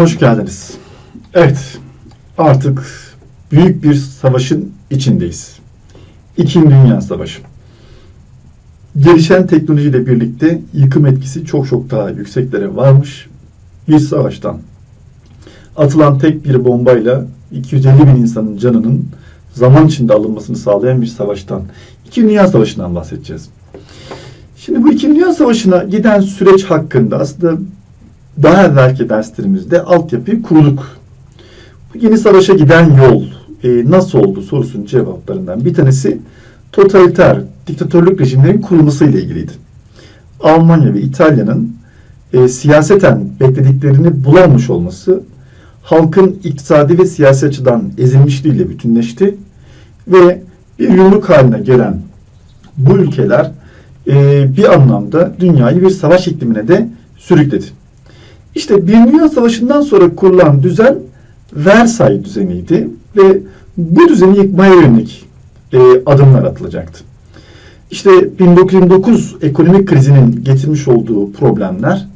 Hoş geldiniz. Evet, artık büyük bir savaşın içindeyiz. İkinci Dünya Savaşı. Gelişen teknolojiyle birlikte yıkım etkisi çok çok daha yükseklere varmış bir savaştan. Atılan tek bir bombayla 250 bin insanın canının zaman içinde alınmasını sağlayan bir savaştan. İkinci Dünya Savaşı'ndan bahsedeceğiz. Şimdi bu İkinci Dünya Savaşı'na giden süreç hakkında aslında daha evvelki derslerimizde altyapıyı kurduk. Bu yeni savaşa giden yol e, nasıl oldu sorusunun cevaplarından bir tanesi totaliter diktatörlük rejimlerin kurulması ile ilgiliydi. Almanya ve İtalya'nın e, siyaseten beklediklerini bulamamış olması halkın iktisadi ve siyasi açıdan ezilmişliğiyle bütünleşti ve bir yumruk haline gelen bu ülkeler e, bir anlamda dünyayı bir savaş iklimine de sürükledi. İşte Birinci Dünya Savaşı'ndan sonra kurulan düzen Versay düzeniydi ve bu düzeni yıkmaya yönelik e, adımlar atılacaktı. İşte 1929 ekonomik krizinin getirmiş olduğu problemler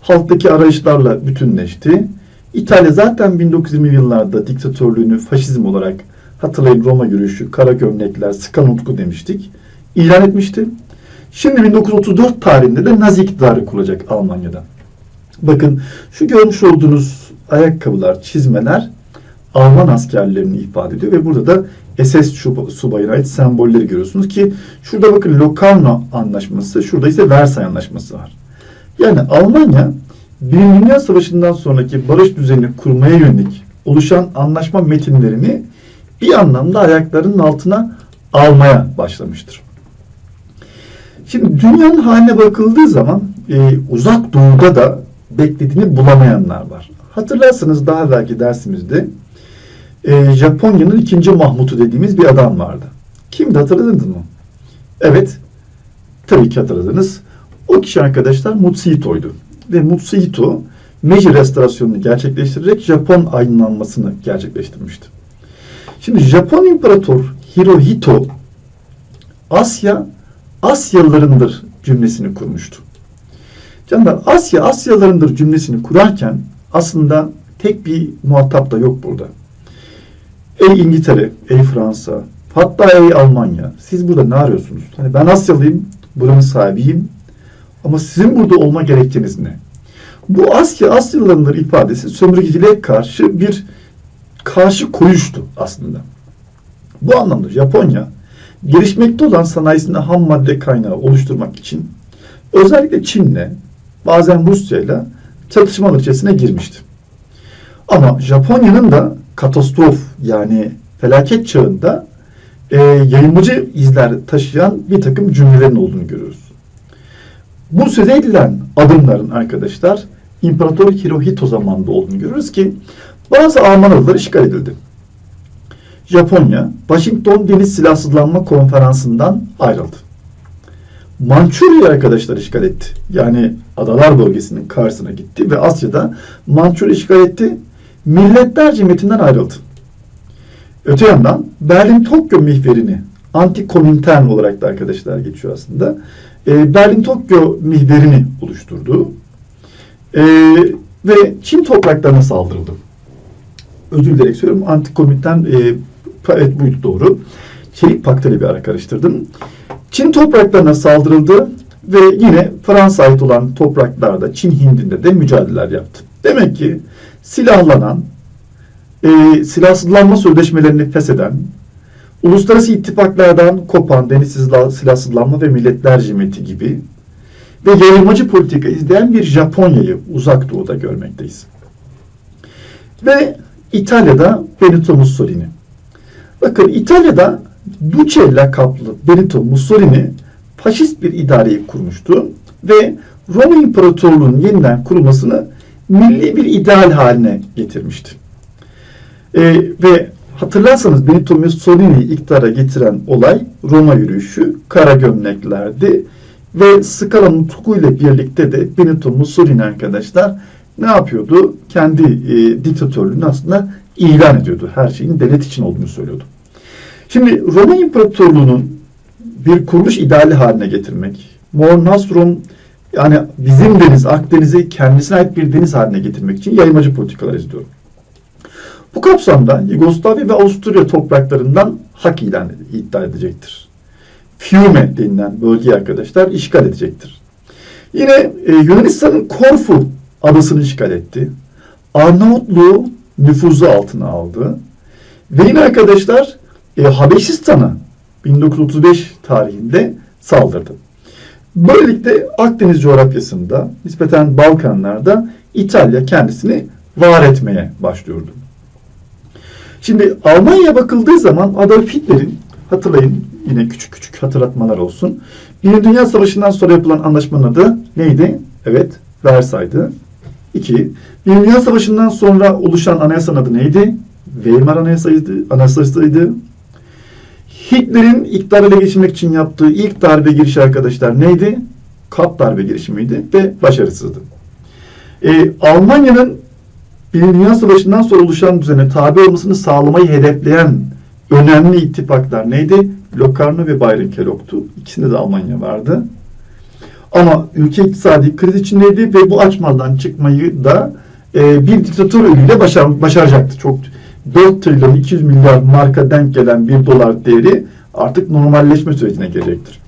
halktaki arayışlarla bütünleşti. İtalya zaten 1920'li yıllarda diktatörlüğünü faşizm olarak hatırlayın Roma yürüyüşü, kara gömlekler, sıkan utku demiştik. ilan etmişti. Şimdi 1934 tarihinde de Nazi iktidarı kurulacak Almanya'da. Bakın şu görmüş olduğunuz ayakkabılar, çizmeler Alman askerlerini ifade ediyor ve burada da SS subayına ait sembolleri görüyorsunuz ki şurada bakın Locarno anlaşması, şurada ise Versay anlaşması var. Yani Almanya Birinci Dünya Savaşı'ndan sonraki barış düzenini kurmaya yönelik oluşan anlaşma metinlerini bir anlamda ayaklarının altına almaya başlamıştır. Şimdi dünyanın haline bakıldığı zaman e, uzak doğuda da beklediğini bulamayanlar var. Hatırlarsanız daha evvelki dersimizde e, Japonya'nın ikinci Mahmut'u dediğimiz bir adam vardı. Kimdi hatırladınız mı? Evet, tabii ki hatırladınız. O kişi arkadaşlar Mutsuhito'ydu. Ve Mutsuhito Meiji restorasyonunu gerçekleştirerek Japon aydınlanmasını gerçekleştirmişti. Şimdi Japon İmparator Hirohito Asya Asyalılarındır cümlesini kurmuştu. Canlar Asya Asyalılarındır cümlesini kurarken aslında tek bir muhatap da yok burada. Ey İngiltere, ey Fransa, hatta ey Almanya siz burada ne arıyorsunuz? Hani ben Asyalıyım, buranın sahibiyim ama sizin burada olma gerekçeniz ne? Bu Asya Asyalılarındır ifadesi sömürgeciliğe karşı bir karşı koyuştu aslında. Bu anlamda Japonya gelişmekte olan sanayisinde ham madde kaynağı oluşturmak için özellikle Çin'le bazen Rusya'yla çatışmalar içerisine girmişti. Ama Japonya'nın da katastrof yani felaket çağında e, yayılmacı izler taşıyan bir takım cümlelerin olduğunu görüyoruz. Bu söz edilen adımların arkadaşlar İmparator Hirohito zamanında olduğunu görürüz ki bazı Alman adaları işgal edildi. Japonya, Washington Deniz Silahsızlanma Konferansı'ndan ayrıldı. Mançurya arkadaşlar işgal etti. Yani adalar bölgesinin karşısına gitti ve Asya'da Mançur işgal etti. Milletler Cemiyeti'nden ayrıldı. Öte yandan Berlin Tokyo mihverini anti-komintern olarak da arkadaşlar geçiyor aslında. E, Berlin Tokyo mihverini oluşturdu. E, ve Çin topraklarına saldırıldı. Özür dilerim söylüyorum. Anti-komintern e, evet buydu doğru. Çelik Paktı bir ara karıştırdım. Çin topraklarına saldırıldı ve yine Fransa ait olan topraklarda Çin Hindi'nde de mücadeleler yaptı. Demek ki silahlanan, e, silahsızlanma sözleşmelerini fesheden, uluslararası ittifaklardan kopan deniz silahsızlanma ve milletler cemiyeti gibi ve yayılmacı politika izleyen bir Japonya'yı uzak doğuda görmekteyiz. Ve İtalya'da Benito Mussolini. Bakın İtalya'da Duce lakaplı Benito Mussolini faşist bir idareyi kurmuştu ve Roma İmparatorluğu'nun yeniden kurulmasını milli bir ideal haline getirmişti. Ee, ve hatırlarsanız Benito Mussolini'yi iktidara getiren olay Roma yürüyüşü, kara gömleklerdi ve Scala Tuku ile birlikte de Benito Mussolini arkadaşlar ne yapıyordu? Kendi e, diktatörlüğünü aslında ilan ediyordu. Her şeyin devlet için olduğunu söylüyordu. Şimdi Roma İmparatorluğu'nun bir kuruluş ideali haline getirmek, Mor Nasrum yani bizim deniz, Akdeniz'i kendisine ait bir deniz haline getirmek için yaymacı politikalar izliyorum. Bu kapsamda Yugoslavya ve Avusturya topraklarından hak ilan iddia edecektir. Fiume denilen bölgeyi arkadaşlar işgal edecektir. Yine e, Yunanistan'ın Korfu adasını işgal etti. Arnavutluğu nüfuzu altına aldı. Ve yine arkadaşlar e, Habeşistan'a 1935 tarihinde saldırdı. Böylelikle Akdeniz coğrafyasında nispeten Balkanlarda İtalya kendisini var etmeye başlıyordu. Şimdi Almanya'ya bakıldığı zaman Adolf Hitler'in hatırlayın yine küçük küçük hatırlatmalar olsun. Birinci Dünya Savaşı'ndan sonra yapılan anlaşmanın adı neydi? Evet, Versay'dı. İki, Birinci Dünya Savaşı'ndan sonra oluşan anayasanın adı neydi? Weimar Anayasası'ydı. Anayasası'ydı. Hitler'in iktidar ele geçirmek için yaptığı ilk darbe girişi arkadaşlar neydi? Kap darbe girişimiydi ve başarısızdı. Ee, Almanya'nın Birinci Dünya Savaşı'ndan sonra oluşan düzene tabi olmasını sağlamayı hedefleyen önemli ittifaklar neydi? Locarno ve Bayern-Kellog'tu. İkisinde de Almanya vardı. Ama ülke iktisadi kriz içindeydi ve bu açmadan çıkmayı da e, bir diktatör ölüyle başar, başaracaktı. Çok 4 trilyon 200 milyar marka denk gelen bir dolar değeri artık normalleşme sürecine girecektir.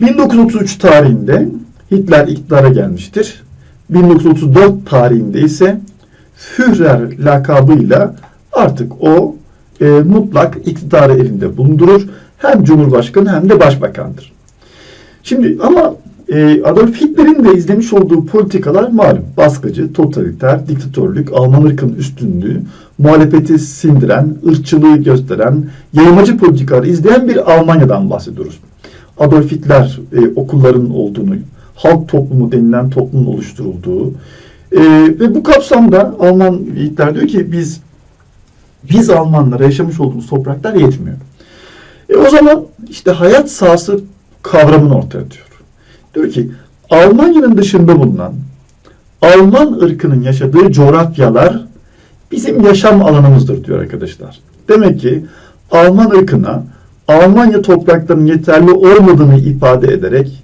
1933 tarihinde Hitler iktidara gelmiştir. 1934 tarihinde ise Führer lakabıyla artık o e, mutlak iktidarı elinde bulundurur. Hem Cumhurbaşkanı hem de Başbakandır. Şimdi ama e, Adolf Hitler'in de izlemiş olduğu politikalar malum. Baskıcı, totaliter, diktatörlük, Alman ırkın üstünlüğü, muhalefeti sindiren, ırkçılığı gösteren, yayılmacı politikaları izleyen bir Almanya'dan bahsediyoruz. Adolf Hitler e, okulların olduğunu, halk toplumu denilen toplumun oluşturulduğu e, ve bu kapsamda Alman Hitler diyor ki biz biz Almanlara yaşamış olduğumuz topraklar yetmiyor. E o zaman işte hayat sahası kavramını ortaya atıyor. Diyor ki Almanya'nın dışında bulunan Alman ırkının yaşadığı coğrafyalar bizim yaşam alanımızdır diyor arkadaşlar. Demek ki Alman ırkına Almanya topraklarının yeterli olmadığını ifade ederek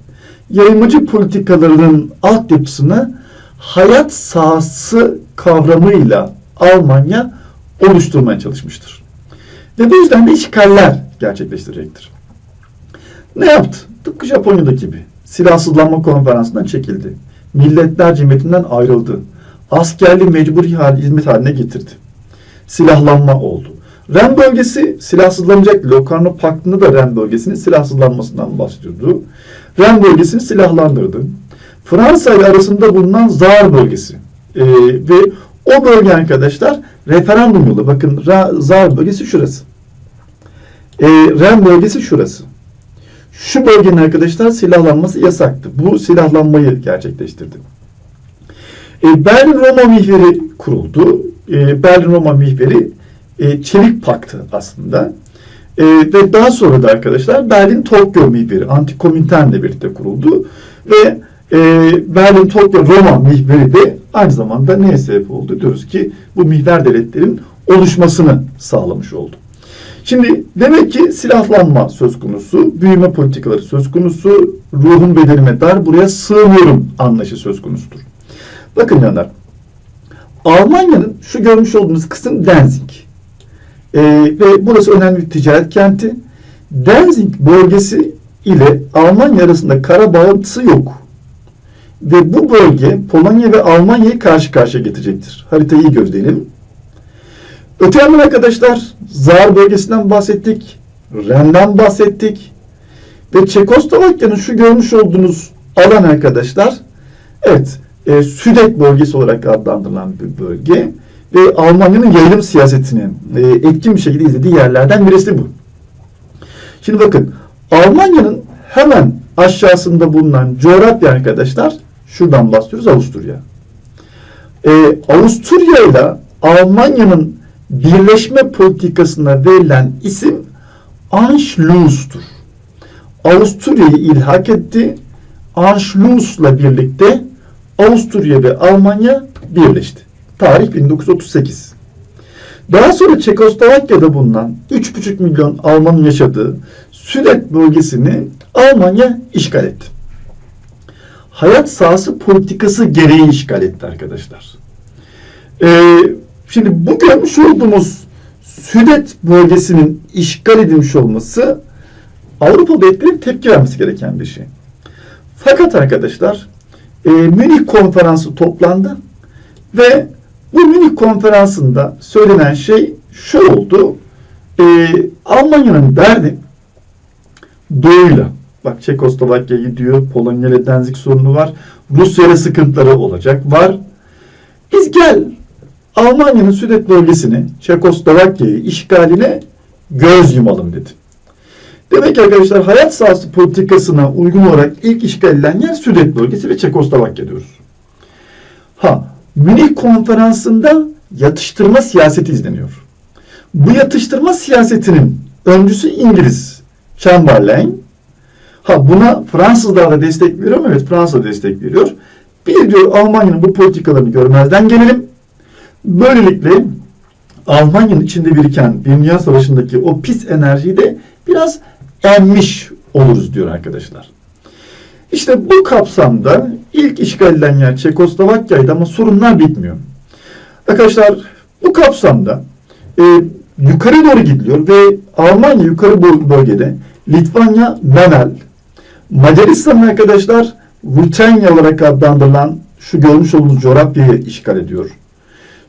yayılmacı politikalarının altyapısını hayat sahası kavramıyla Almanya oluşturmaya çalışmıştır. Ve bu yüzden de işgaller gerçekleştirecektir. Ne yaptı? Tıpkı Japonya'daki gibi. Silahsızlanma konferansından çekildi. Milletler Cemiyeti'nden ayrıldı. Askerli mecburi hal, hizmet haline getirdi. Silahlanma oldu. Ren bölgesi silahsızlanacak. Locarno Paktı'nda da Ren bölgesinin silahsızlanmasından bahsediyordu. Ren bölgesini silahlandırdı. Fransa ile arasında bulunan Zar bölgesi ee, ve o bölge arkadaşlar referandum yolu. Bakın Zar bölgesi şurası. E, Ren bölgesi şurası. Şu bölgenin arkadaşlar silahlanması yasaktı. Bu silahlanmayı gerçekleştirdi. E, Berlin Roma mihveri kuruldu. E, Berlin Roma mihveri e, çelik paktı aslında. Ve daha sonra da arkadaşlar Berlin Tokyo mihveri Antikomintern'le birlikte kuruldu. Ve e, Berlin Tokyo Roma mihveri de aynı zamanda neye sebep oldu? Diyoruz ki bu mihver devletlerin oluşmasını sağlamış oldu. Şimdi demek ki silahlanma söz konusu, büyüme politikaları söz konusu, ruhun bedenime dar, buraya sığmıyorum anlayışı söz konusudur. Bakın canlar, Almanya'nın şu görmüş olduğunuz kısım Danzig. Ee, ve burası önemli bir ticaret kenti. Danzig bölgesi ile Almanya arasında kara bağıntısı yok. Ve bu bölge Polonya ve Almanya'yı karşı karşıya getirecektir. Haritayı iyi gözleyelim. Öte yandan arkadaşlar Zar bölgesinden bahsettik. Ren'den bahsettik. Ve Çekoslovakya'nın şu görmüş olduğunuz alan arkadaşlar evet e, Südek bölgesi olarak adlandırılan bir bölge ve Almanya'nın yayılım siyasetini e, etkin bir şekilde izlediği yerlerden birisi bu. Şimdi bakın Almanya'nın hemen aşağısında bulunan coğrafya arkadaşlar şuradan bahsediyoruz Avusturya. E, Avusturya ile Almanya'nın birleşme politikasına verilen isim Anschluss'tur. Avusturya'yı ilhak etti. Anschluss'la birlikte Avusturya ve Almanya birleşti. Tarih 1938. Daha sonra Çekoslovakya'da bulunan 3,5 milyon Almanın yaşadığı Südet bölgesini Almanya işgal etti. hayat sahası politikası gereği işgal etti arkadaşlar. Ee, şimdi bu görmüş olduğumuz Südet bölgesinin işgal edilmiş olması Avrupa devletlerinin tepki vermesi gereken bir şey. Fakat arkadaşlar e, Münih konferansı toplandı ve bu Münih konferansında söylenen şey şu oldu. E, Almanya'nın derdi doğuyla bak Çekoslovakya gidiyor, Polonya ile Danzig sorunu var, Rusya ile sıkıntıları olacak var. Biz gel Almanya'nın Südet bölgesini, Çekoslovakya'yı işgaline göz yumalım dedi. Demek ki arkadaşlar hayat sahası politikasına uygun olarak ilk işgal edilen yer Südet bölgesi ve Çekoslovakya diyoruz. Ha, Münih konferansında yatıştırma siyaseti izleniyor. Bu yatıştırma siyasetinin öncüsü İngiliz Chamberlain. Ha buna Fransızlar da destek veriyor mu? Evet Fransa destek veriyor. Bir diyor Almanya'nın bu politikalarını görmezden gelelim. Böylelikle Almanya'nın içinde biriken bir Dünya Savaşı'ndaki o pis enerjiyi de biraz emmiş oluruz diyor arkadaşlar. İşte bu kapsamda ilk işgal edilen yer Çekoslovakya'ydı ama sorunlar bitmiyor. Arkadaşlar bu kapsamda e, yukarı doğru gidiliyor ve Almanya yukarı bölgede Litvanya, Memel, Macaristan arkadaşlar Rutenya olarak adlandırılan şu görmüş olduğunuz coğrafyayı işgal ediyor.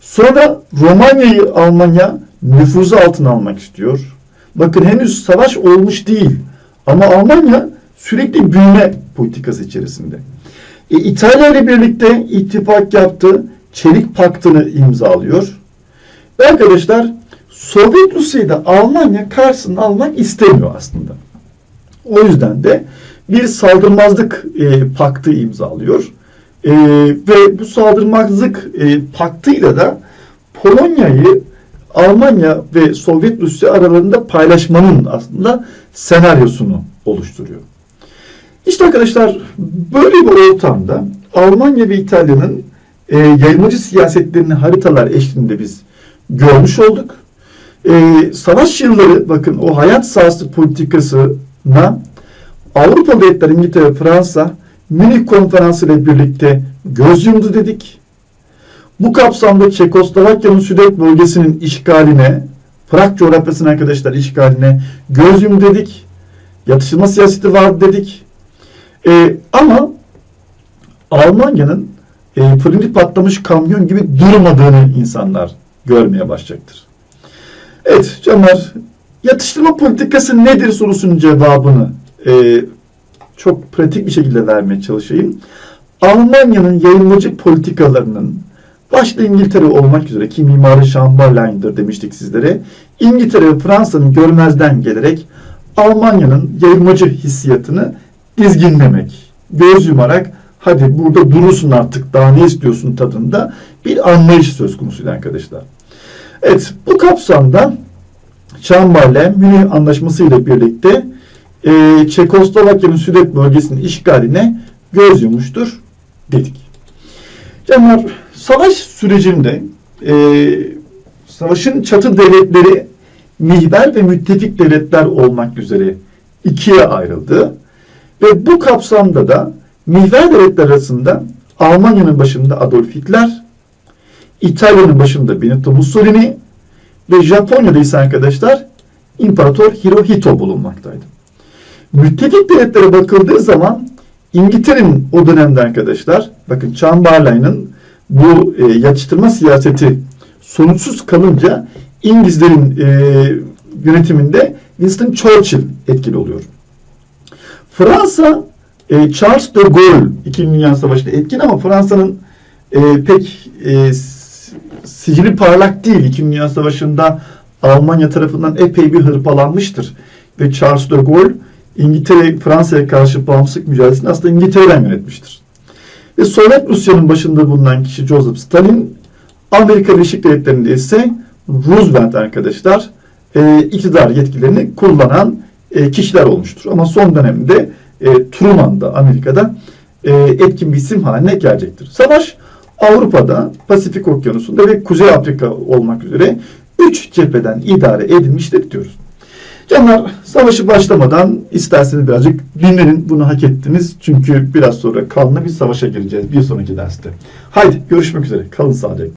Sonra Romanya'yı Almanya nüfuzu altına almak istiyor. Bakın henüz savaş olmuş değil. Ama Almanya sürekli büyüme politikası içerisinde. E, İtalya ile birlikte ittifak yaptı. Çelik Paktı'nı imzalıyor. Ve arkadaşlar Sovyet Rusya'yı Almanya karşısına almak istemiyor aslında. O yüzden de bir saldırmazlık e, paktı imzalıyor. E, ve bu saldırmazlık e, paktıyla da Polonya'yı Almanya ve Sovyet Rusya aralarında paylaşmanın aslında senaryosunu oluşturuyor. İşte arkadaşlar böyle bir ortamda Almanya ve İtalya'nın e, yayılmacı siyasetlerini haritalar eşliğinde biz görmüş olduk. E, savaş yılları bakın o hayat sahası politikasına Avrupa devletler İngiltere, Fransa Münih konferansı ile birlikte göz yumdu dedik. Bu kapsamda Çekoslovakya'nın Südet bölgesinin işgaline, Prag coğrafyasının arkadaşlar işgaline göz yum dedik. Yatışılma siyaseti vardı dedik. E, ama Almanya'nın e, fırını patlamış kamyon gibi durmadığını insanlar görmeye başlayacaktır. Evet canlar yatıştırma politikası nedir sorusunun cevabını e, çok pratik bir şekilde vermeye çalışayım. Almanya'nın yayılmacı politikalarının başta İngiltere olmak üzere ki mimarı Chamberlain'dir demiştik sizlere. İngiltere ve Fransa'nın görmezden gelerek Almanya'nın yayılmacı hissiyatını dizginlemek, göz yumarak hadi burada durursun artık daha ne istiyorsun tadında bir anlayış söz konusuydu arkadaşlar. Evet bu kapsamda Chamberlain Münih Anlaşması ile birlikte e, Çekoslovakya'nın Südet bölgesinin işgaline göz yumuştur dedik. Canlar savaş sürecinde e, savaşın çatı devletleri mihver ve müttefik devletler olmak üzere ikiye ayrıldı. Ve bu kapsamda da mihver devletler arasında Almanya'nın başında Adolf Hitler, İtalya'nın başında Benito Mussolini ve Japonya'da ise arkadaşlar İmparator Hirohito bulunmaktaydı. Müttefik devletlere bakıldığı zaman İngiltere'nin o dönemde arkadaşlar bakın Chamberlain'ın bu e, yatıştırma siyaseti sonuçsuz kalınca İngilizlerin e, yönetiminde Winston Churchill etkili oluyor. Fransa e, Charles de Gaulle İkinci Dünya Savaşı'nda etkin ama Fransa'nın e, pek e, sicili parlak değil. İkinci Dünya Savaşı'nda Almanya tarafından epey bir hırpalanmıştır. Ve Charles de Gaulle İngiltere Fransa'ya karşı bağımsızlık mücadelesini aslında İngiltere'den yönetmiştir. Ve Sovyet Rusya'nın başında bulunan kişi Joseph Stalin, Amerika Birleşik Devletleri'nde ise Roosevelt arkadaşlar e, iktidar yetkilerini kullanan e, kişiler olmuştur. Ama son dönemde e, Truman'da Amerika'da e, etkin bir isim haline gelecektir. Savaş Avrupa'da, Pasifik Okyanusu'nda ve Kuzey Afrika olmak üzere üç cepheden idare edilmiştir diyoruz. Canlar savaşı başlamadan isterseniz birazcık dinlenin. Bunu hak ettiniz. Çünkü biraz sonra kanlı bir savaşa gireceğiz bir sonraki derste. Haydi görüşmek üzere. Kalın sağlıcakla.